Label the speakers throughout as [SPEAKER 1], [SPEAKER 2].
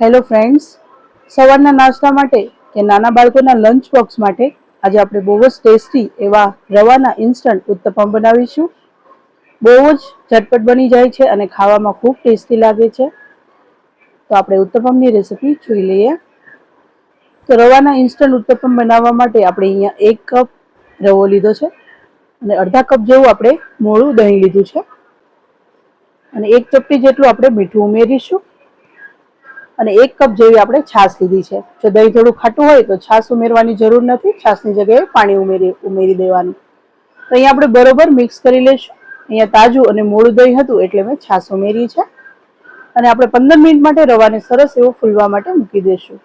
[SPEAKER 1] Hello friends, સવારના નાસ્તા માટે કે નાના બાળકોના લંચ બોક્સ માટે આજે આપણે બહુ જ ટેસ્ટી એવા રવાના ઇન્સ્ટન્ટ ઉત્તપમ બનાવીશું. બહુ જ ઝટપટ બની જાય છે અને ખાવામાં ખૂબ ટેસ્ટી લાગે છે. તો આપણે ઉત્તપમની રેસીપી જોઈ લઈએ. તો રવાના ઇન્સ્ટન્ટ ઉત્તપમ બનાવવા માટે આપણે અહીંયા એક કપ રવો લીધો છે અને અડધા કપ જેવું આપણે મોળું દહીં લીધું છે. અને એક ચપટી જેટલું આપણે મીઠું ઉમેરીશું. અને એક કપ જેવી આપણે છાશ લીધી છે. જો દહીં થોડું ખાટું હોય તો છાશ ઉમેરવાની જરૂર નથી, છાશની જગ્યાએ પાણી ઉમેરી ઉમેરી દેવાનું. તો અહીંયા આપણે બરોબર મિક્સ કરી લઈશું અહીંયા તાજું અને મોડું દહીં હતું એટલે મેં છાશ ઉમેરી છે. અને આપણે પંદર મિનિટ માટે રવાને સરસ એવો ફૂલવા માટે મૂકી દઈશું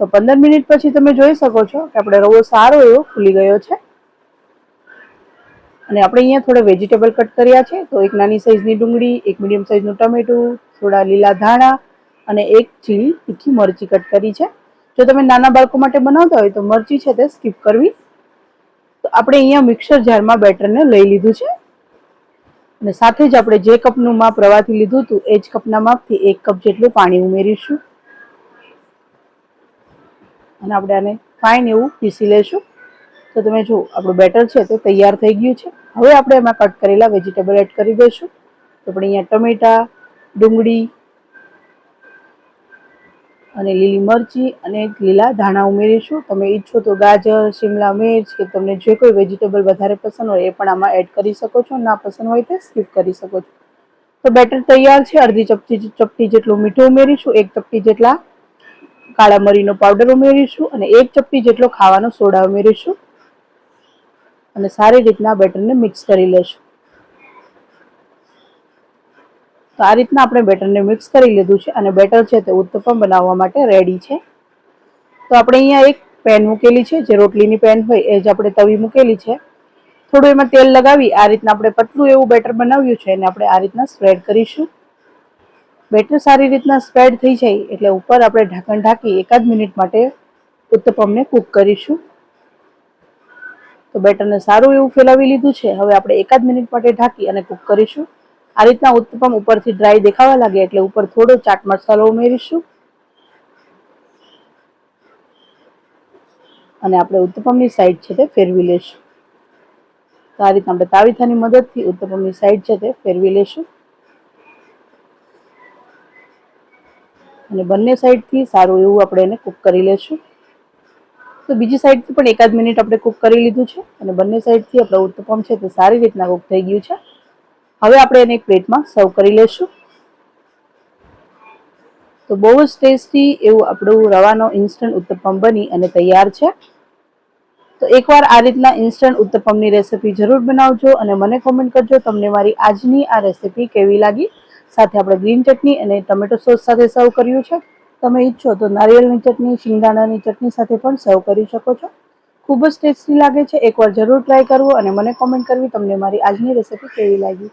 [SPEAKER 1] તો પંદર મિનિટ પછી તમે જોઈ શકો છો કે આપણે રવો સારો એવો ફૂલી ગયો છે. અને આપણે અહીંયા થોડા વેજીટેબલ કટ કર્યા છે. તો એક નાની સાઈઝની ડુંગળી, એક મીડિયમ સાઈઝનું ટમેટું, થોડા લીલા ધાણા અને એક ચીલી તીખી મરચી કટ કરી છે. જો તમે નાના બાળકો માટે બનાવતા હોય તો મરચી છે તે સ્કીપ કરવી. તો આપણે અહીંયા મિક્સર જારમાં બેટરને લઈ લીધું છે. અને સાથે જ આપણે જે કપનું માપ રવાથી લીધું હતું, એ જ કપના માપથી એક કપ જેટલું પાણી ઉમેરીશું. અને આપણે આને ફાઇન એવું પીસી લેશું. તો તમે જુઓ, આપણું બેટર છે તે તૈયાર થઈ ગયું છે. હવે આપણે એમાં કટ કરેલા વેજીટેબલ એડ કરી દઈશું. તો આપણે અહીંયા ટમેટા, ડુંગળી અને લીલી મરચી અને લીલા ધાણા ઉમેરીશું. તમે ઈચ્છો તો ગાજર, શિમલા મિર્ચ કે તમને જે કોઈ વેજીટેબલ વધારે પસંદ હોય એ પણ આમાં એડ કરી શકો છો. ના પસંદ હોય તે સ્કીપ કરી શકો છો. તો બેટર તૈયાર છે. અડધી ચપટી ચપટી જેટલું મીઠું ઉમેરીશું. એક ચપટી જેટલા કાળા મરીનો પાવડર ઉમેરીશું અને એક ચપટી જેટલો ખાવાનો સોડા ઉમેરીશું. અને સારી રીતના બેટરને મિક્સ કરી લેશું. તો આ રીતના આપણે બેટરને મિક્સ કરી લીધું છે અને બેટર છે તે ઉત્તપમ બનાવવા માટે રેડી છે. તો આપણે અહીંયા એક પેન મૂકેલી છે, જે રોટલીની પેન હોય એ જ આપણે તવી મૂકેલી છે. થોડું એમાં તેલ લગાવી આ રીતના આપણે પતલું એવું બેટર બનાવ્યું છે અને આપણે આ રીતના સ્પ્રેડ કરીશું. બેટર સારી રીતના સ્પ્રેડ થઈ જાય એટલે ઉપર આપણે ઢાંકણ ઢાંકી એકાદ મિનિટ માટે ઉત્તપમને કૂક કરીશું. તો બેટરને સારું એવું ફેલાવી લીધું છે. હવે આપણે એકાદ મિનિટ માટે ઢાંકી અને કૂક કરીશું. આ રીતના ઉત્તપમ ઉપરથી ડ્રાય દેખાવા લાગે એટલે ઉપર થોડો ચાટ મસાલો ઉમેરીશું. અને આપણે ઉત્તપમની સાઈડ છે તે ફેરવી લેશું. તો આ રીતના આપણે તાવીથાની મદદથી ઉત્તપમની સાઈડ છે તે ફેરવી લેશું. અને બંને સાઈડથી સારું એવું આપણે એને કૂક કરી લેશું. તો બીજી સાઈડથી પણ એકાદ મિનિટ આપણે કૂક કરી લીધું છે. અને બંને સાઈડથી આપણું ઉત્તપમ છે તે સારી રીતના કૂક થઈ ગયું છે. હવે આપણે એને એક પ્લેટમાં સર્વ કરી લેશું. તો બહુ જ ટેસ્ટી એવું આપણું રવાનો ઇન્સ્ટન્ટ ઉત્તપમ બની અને તૈયાર છે. તો એકવાર આ રીતના ઇન્સ્ટન્ટ ઉત્તપમની રેસીપી જરૂર બનાવજો અને મને કોમેન્ટ કરજો તમને મારી આજની આ રેસીપી કેવી લાગી. સાથે આપણે ગ્રીન ચટણી અને ટમેટો સોસ સાથે સર્વ કર્યું છે. તમે ઈચ્છો તો નારિયેળની ચટણી, શિંગદાણાની ચટણી સાથે પણ સર્વ કરી શકો છો. ખૂબ જ ટેસ્ટી લાગે છે. એકવાર જરૂર ટ્રાય કરવો અને મને કોમેન્ટ કરવી તમને મારી આજની રેસીપી કેવી લાગી.